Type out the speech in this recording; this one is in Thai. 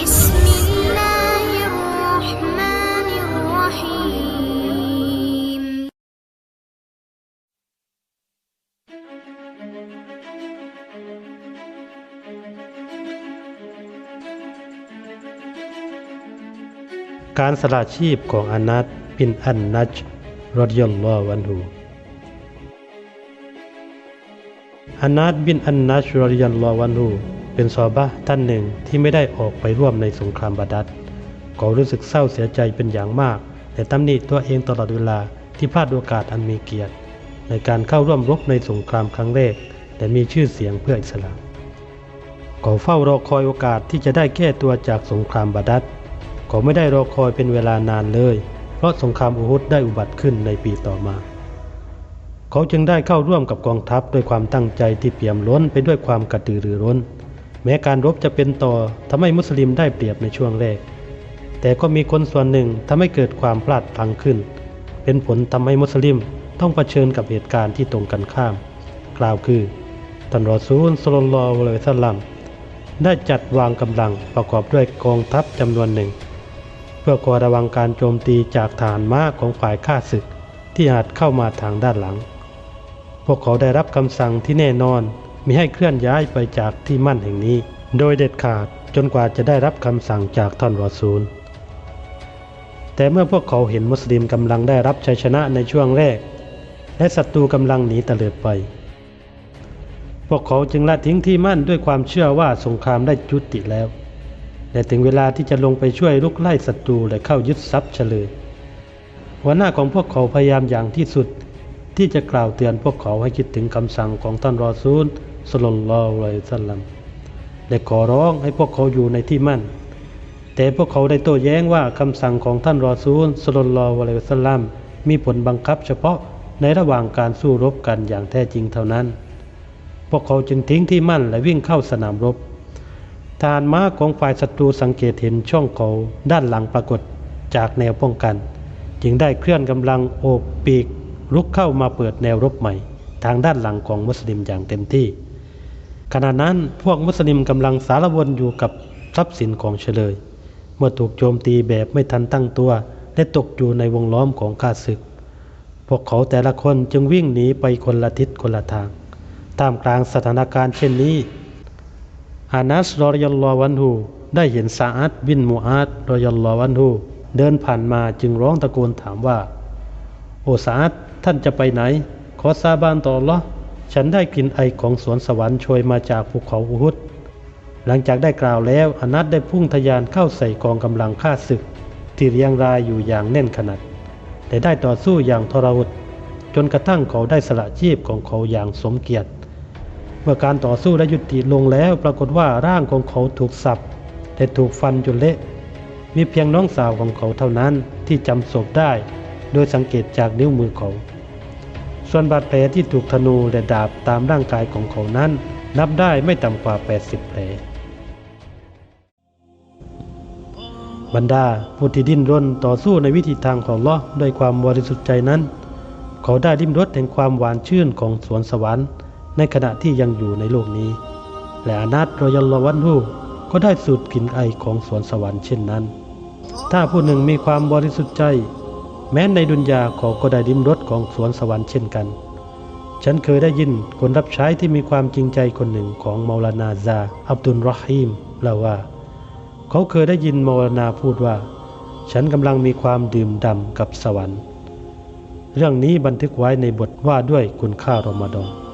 การสละชีพของอานัตบินอันนัจรดิยัลลอวันฮูอานัตบินอันนัจรดิยัลลอวันฮู เป็นซอบะท่านหนึ่งที่ไม่ได้ออกไปร่วมในสงครามบาดัดเขารู้สึกเศร้าเสียใจเป็นอย่างมาก แต่ตำหนิตัวเองตลอดเวลาที่พลาดโอกาสอันมีเกียรติ ในการเข้าร่วมรบในสงครามครั้งแรก แต่มีชื่อเสียงเพื่ออิสลามเขาเฝ้ารอคอยโอกาสที่จะได้แก้ตัวจากสงครามบาดัดเขาไม่ได้รอคอยเป็นเวลานานเลย เพราะสงครามอูฮุดได้อุบัติขึ้นในปีต่อมาเขาจึงได้เข้าร่วมกับกองทัพด้วยความตั้งใจที่เปี่ยมล้นไปด้วยความกระตือรือร้น แม้การรบจะเป็นต่อทำให้มุสลิมได้เปรียบในช่วงแรก แต่ก็มีคนส่วนหนึ่งทำให้เกิดความพลาดพลังขึ้น เป็นผลทำให้มุสลิมต้องเผชิญกับเหตุการณ์ที่ตรงกันข้าม กล่าวคือท่านรอซูลสลลลอฮุอะลัยฮิวะซัลลัมได้จัดวางกำลังประกอบด้วยกองทัพจำนวนหนึ่ง เพื่อคอยระวังการโจมตีจากฐานม้าของฝ่ายข้าศึกที่อาจเข้ามาทางด้านหลัง พวกเขาได้รับคำสั่งที่แน่นอน มิให้เคลื่อนย้ายไปจากที่มั่นแห่งนี้ โดยเด็ดขาดจนกว่าจะได้รับคำสั่งจากท่านรอซูล แต่เมื่อพวกเขาเห็นมุสลิมกำลังได้รับชัยชนะในช่วงแรก และศัตรูกำลังหนีตะเลิดไป พวกเขาจึงละทิ้งที่มั่นด้วยความเชื่อว่าสงครามได้จุติแล้ว และถึงเวลาที่จะลงไปช่วยลุกไล่ศัตรูและเข้ายึดทรัพย์เฉลยหัวหน้าของพวกเขาพยายามอย่างที่สุดที่จะกล่าวเตือนพวกเขาให้คิดถึงคำสั่งของท่านรอซูล สลลลอฮุอะลัยฮิสัลลัมและขอร้องให้พวกเขาอยู่ในที่มั่น แต่พวกเขาได้โต้แย้งว่าคำสั่งของท่านรอซูลสลลลอฮุอะลัยฮิสัลลัมมีผลบังคับเฉพาะในระหว่างการสู้รบกันอย่างแท้จริงเท่านั้น พวกเขาจึงทิ้งที่มั่นและวิ่งเข้าสนามรบ ทารม้าของฝ่ายศัตรูสังเกตเห็นช่องเขาด้านหลังปรากฏจากแนวป้องกัน จึงได้เคลื่อนกำลังโอบปีกลุกเข้ามาเปิดแนวรบใหม่ ทางด้านหลังของมุสลิมอย่างเต็มที่ ขณะนั้นพวกมุสลิมกำลังสารวนอยู่กับทรัพย์สินของเฉลย เมื่อถูกโจมตีแบบไม่ทันตั้งตัวและตกอยู่ในวงล้อมของข้าศึก พวกเขาแต่ละคนจึงวิ่งหนีไปคนละทิศคนละทางท่ามกลางสถานการณ์เช่นนี้ อานัสรอยัลลอวันฮูได้เห็นซาอัดบินมูอาดรอยัลลอวันฮูเดินผ่านมาจึงร้องตะโกนถามว่า โอซาอัดท่านจะไปไหน ขอสาบานต่ออัลลอ ฉันได้กลิ่นไอของสวนสวรรค์โชยมาจากภูเขาอุฮุดหลังจากได้กล่าวแล้วอนัสได้พุ่งทะยานเข้าใส่กองกำลังฆ่าศึก ที่เรียงรายอยู่อย่างแน่นขนาดแต่ได้ต่อสู้อย่างทรหดจนกระทั่งเขาได้สละชีพของเขาอย่างสมเกียรติ เมื่อการต่อสู้ได้ยุติลงแล้วปรากฏว่าร่างของเขาถูกสับแต่ถูกฟันจนเละ มีเพียงน้องสาวของเขาเท่านั้นที่จำศพได้ โดยสังเกตจากนิ้วมือเขา ส่วนบาดแผลที่ถูกธนูและดาบตามร่างกายของเขานั้น นับได้ไม่ต่ำกว่า 80 แผลบรรดาผู้ที่ดิ้นรนต่อสู้ในวิธีทางของลอด้วยความบริสุทธิ์ใจนั้น เขาได้ดิ้มรสแห่งความหวานชื่นของสวนสวรรค์ ในขณะที่ยังอยู่ในโลกนี้ และอานัตรอยัลลวันฮูก็ได้สูดกลิ่นไอของสวนสวรรค์เช่นนั้น ถ้าผู้หนึ่งมีความบริสุทธิ์ใจ แม้ในดุนยาเขาก็ได้ดิ้มรสของสวนสวรรค์เช่นกัน ฉันเคยได้ยินคนรับใช้ที่มีความจริงใจคนหนึ่งของมาลานาซาอับดุลรอฮีมเล่าว่า เขาเคยได้ยินมาลานาพูดว่า ฉันกำลังมีความดื่มด่ำกับสวรรค์ เรื่องนี้บันทึกไว้ในบทว่าด้วยคุณค่ารอมฎอน